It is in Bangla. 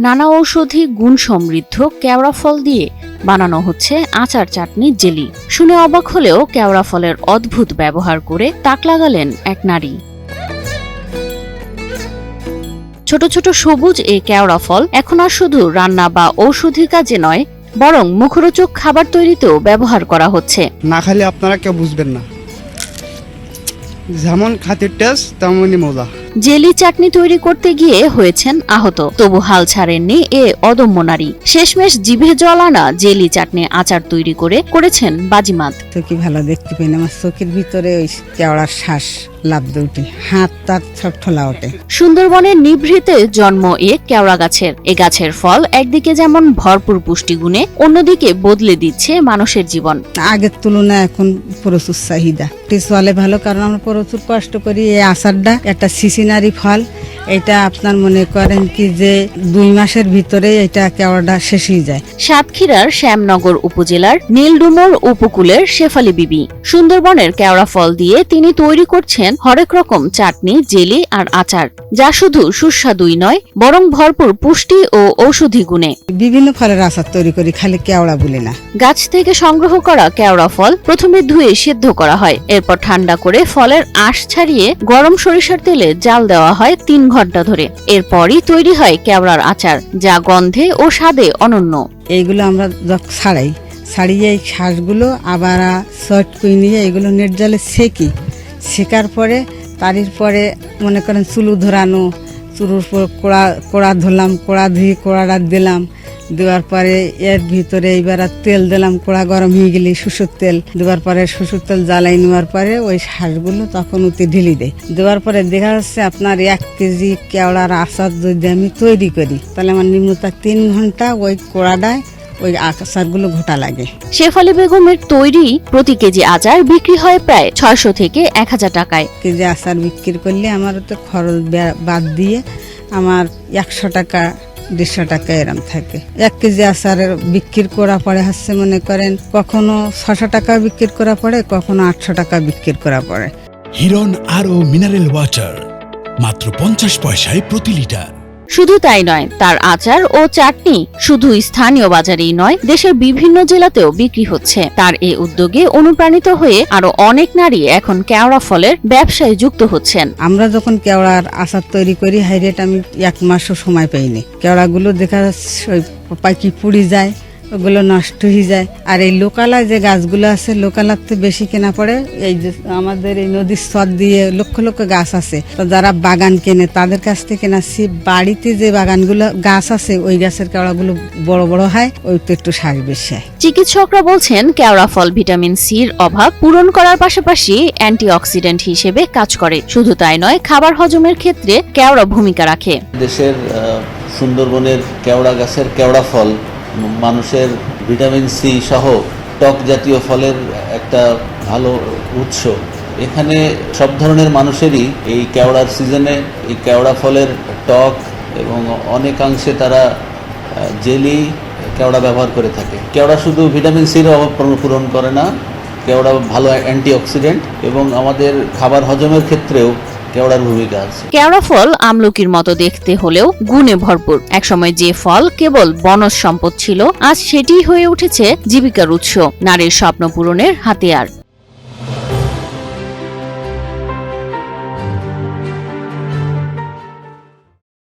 নানা ঔষধি গুণ সমৃদ্ধ কেওড়া ফল দিয়ে বানানো হচ্ছে আচার চাটনি জেলি। শুনে অবাক হলেও কেওড়া ফলের অদ্ভুত ব্যবহার করে তাক লাগালেন এক নারী। ছোট ছোট সবুজ এই কেওড়া ফল এখন আর শুধু রান্না বা ঔষধি কাজে নয়, বরং মুখরোচক খাবার তৈরিতেও ব্যবহার করা হচ্ছে। না খালি আপনারা কেউ বুঝবেন না। যেমন খাতির টেস্ট, তেমনই মজা। জেলি চাটনি তৈরি করতে গিয়ে হয়েছেন আহত। তবু হাল ছাড়েননি এ অদম্য নারী। শেষমেশ জিভে জল আনা জেলি চাটনি আচার তৈরি করে করেছেন বাজিমাত। তো কি ভালো দেখতে পেন আমার চোখের ভিতরে ওই কেওড়ার শ্বাস। লাভ দুটি হাত সব ঠোলা ওঠে। সুন্দরবনের নিভৃতে জন্ম এ কেওড়া গাছের। এ গাছের ফল একদিকে যেমন ভরপুর পুষ্টিগুণে অন্যদিকে বদলে দিচ্ছে মানুষের জীবন। আগের তুলনায় এখন প্রচুর চাহিদা। টিসওয়ালে ভালো কারণ আমরা প্রচুর কষ্ট করি এই আচারটা একটা সিসিনারি ফল এটা আপনার মনে করেন কি যে দুই মাসের ভিতরে এটা কেওড়াটা শেষ হয়ে যায়। সাতক্ষীরার শ্যামনগর উপজেলার নীলডুমর উপকূলের শেফালি বিবি। সুন্দরবনের কেওড়া ফল দিয়ে তিনি তৈরি করছেন হরেক রকম চাটনি জেলি আর আচার যা শুধু সুস্বাদুই নয় বরং ভরপুর পুষ্টি ও ঔষধি গুণে। বিভিন্ন ফলের আচার তৈরি করি খালি কেওড়া বলি না। গাছ থেকে সংগ্রহ করা কেওড়া ফল প্রথমে ধুয়ে সিদ্ধ করা হয় এরপর ঠান্ডা করে ফলের আঁশ ছাড়িয়ে গরম সরিষার তেলে জাল দেওয়া হয় তিন ঘণ্টা। ধরে। এরপরই তৈরি হয় কেওড়ার আচার, যা গন্ধে ও স্বাদে অনন্য। এইগুলো আমরা ছাড়াই, ছাড়িয়ে এই শ্বাসগুলো আবার শর্ট কুই নিয়ে এগুলো নেট জলে সেকি। শেখার পরে, তারির পরে মনে করেন চুলু ধরানো, চুলুর পর কোড়া কোড়া ধরলাম, কোড়া ধুয়ে কোড়াটা দিলাম। দেওয়ার পরে এর ভিতরে এইবার আর তেল দিলাম কোড়া গরম হয়ে গেলে শুশুর তেল। দেওয়ার পরে শুশুর তেল জ্বালাই নেওয়ার পরে ওই শ্বাসগুলো তখন ওতে ঢিলি দেয়। দেওয়ার পরে দেখা যাচ্ছে আপনার এক কেজি কেওড়ার আচার যদি আমি তৈরি করি তাহলে আমার নিম্নতা তিন ঘণ্টা ওই কোড়াটায় ওই আচারগুলো ঘোটা লাগে। শেফালি বেগমের তৈরি প্রতি কেজি আচার বিক্রি হয় প্রায় ছয়শো থেকে এক হাজার টাকায়। কেজি আচার বিক্রি করলে আমার তো খরচ বাদ দিয়ে আমার একশো টাকা দেড়শো টাকা এরম থাকে। এক কেজি আচারের বিক্রি করা পড়ে হচ্ছে মনে করেন, কখনো ছশো টাকা বিক্রি করা পড়ে, কখনো আটশো টাকা বিক্রি করা পড়ে। হিরন আরও মিনারেল ওয়াটার, মাত্র পঞ্চাশ পয়সায় প্রতি লিটার। শুধু তাই নয়, তার আচার ও চাটনি শুধু স্থানীয় বাজারেই নয়, দেশের বিভিন্ন জেলাতেও বিক্রি হচ্ছে। তার এই উদ্যোগে অনুপ্রাণিত হয়ে আরও অনেক নারী এখন কেওড়া ফলের ব্যবসায় যুক্ত হচ্ছেন। আমরা যখন কেওড়ার আচার তৈরি করি হাইরেট আমি এক মাসও সময় পাইনি। কেওড়াগুলো দেখা পাখি পুড়ি যায় ওগুলো নষ্ট হয়ে যায়। আর এই লোকালায় যে গাছগুলো আছে লোকালার তো বেশি কেনা পড়ে। এই যে আমাদের এই নদীর স্তর দিয়ে লক্ষ লক্ষ গাছ আছে। তো যারা বাগান কেনে তাদের কাছ থেকে কেনাচ্ছি বাড়িতে যে বাগানগুলো গাছ আছে ওই গাছের কেওড়াগুলো বড় বড় হয় ওই তো একটু শ্বাস বেশি হয়। চিকিৎসকরা বলছেন কেওড়া ফল ভিটামিন সির অভাব পূরণ করার পাশাপাশি অ্যান্টিঅক্সিডেন্ট হিসেবে কাজ করে। শুধু তাই নয় খাবার হজমের ক্ষেত্রে কেওড়া ভূমিকা রাখে। দেশের সুন্দরবনের কেওড়া গাছের কেওড়া ফল মানুষের ভিটামিন সি সহ টক জাতীয় ফলের একটা ভালো উৎস। এখানে সব ধরনের মানুষেরই এই কেওড়ার সিজনে এই কেওড়া ফলের টক এবং অনেকাংশে তারা জেলি কেওড়া ব্যবহার করে থাকে। কেওড়া শুধু ভিটামিন সির অভাব পূরণ- করে না কেওড়া ভালো অ্যান্টিঅক্সিডেন্ট এবং আমাদের খাবার হজমের ক্ষেত্রেও কেওড়ার ভূমিকা আছে। কেওড়া ফল আমলকির মতো দেখতে হলেও গুণে ভরপুর। একসময় যে ফল কেবল বনজ সম্পদ ছিল, আজ সেটি হয়ে উঠেছে জীবিকার উৎস, নারীর স্বপ্ন পূরণের হাতিয়ার।